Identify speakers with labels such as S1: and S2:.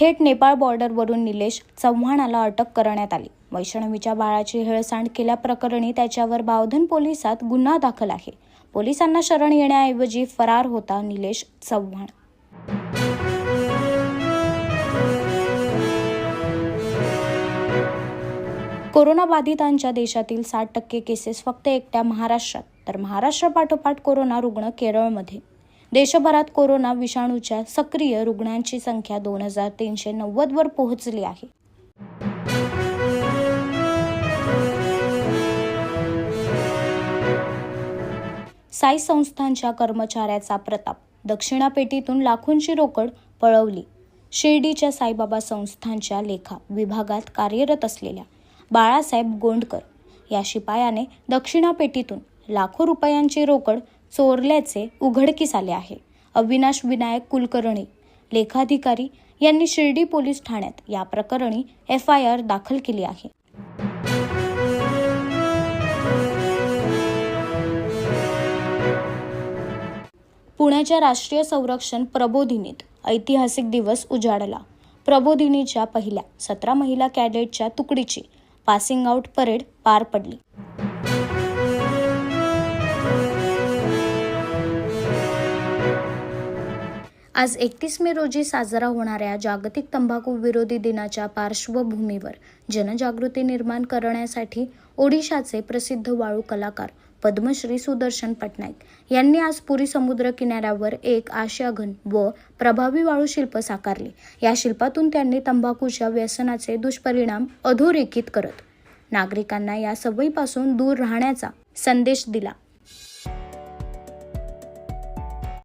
S1: थेट नेपाळ बॉर्डरवरून निलेश चव्हाणाला अटक करण्यात आली. वैष्णवीच्या बाळाची हेळसांड केल्याप्रकरणी त्याच्यावर बावधन पोलिसात गुन्हा दाखल आहे. पोलिसांना शरण येण्याऐवजी फरार होता निलेश चव्हाण. कोरोनाबाधितांच्या देशातील साठ टक्के केसेस फक्त एकट्या महाराष्ट्रात. तर महाराष्ट्रापाठोपाठ कोरोना रुग्ण केरळमध्ये. देशभरात कोरोना विषाणूच्या सक्रिय रुग्णांची संख्या दोन हजार तीनशे नव्वद वर पोहोचली आहे. साई संस्थांच्या कर्मचाऱ्याचा प्रताप दक्षिणापेटीतून लाखोंची रोकड पळवली. शिर्डीच्या साईबाबा संस्थांच्या लेखा विभागात कार्यरत असलेल्या बाळासाहेब गोंडकर या शिपायाने दक्षिणापेटीतून लाखो रुपयांची रोकड चोरल्याचे उघडकीस आले आहे. अविनाश विनायक कुलकर्णी लेखाधिकारी यांनी शिर्डी पोलीस ठाण्यात या प्रकरणी एफ आय आर दाखल केली आहे. पुण्याच्या राष्ट्रीय संरक्षण प्रबोधिनीत ऐतिहासिक दिवस उजाडला. प्रबोधिनीच्या पहिल्या सतरा महिला कॅडेटच्या तुकडीची पासिंग आउट परेड पार पडली. आज एकतीस मे रोजी साजरा होणाऱ्या जागतिक तंबाखू विरोधी दिनाच्या पार्श्वभूमीवर जनजागृती निर्माण करण्यासाठी ओडिशाचे प्रसिद्ध वाळू कलाकार पद्मश्री सुदर्शन पटनाईक यांनी आज पुरी समुद्र किनाऱ्यावर एक आशयाघन व प्रभावी वाळू शिल्प साकारले. या शिल्पातून त्यांनी तंबाखूच्या व्यसनाचे दुष्परिणाम अधोरेखित करत नागरिकांना या सवयीपासून दूर राहण्याचा संदेश दिला.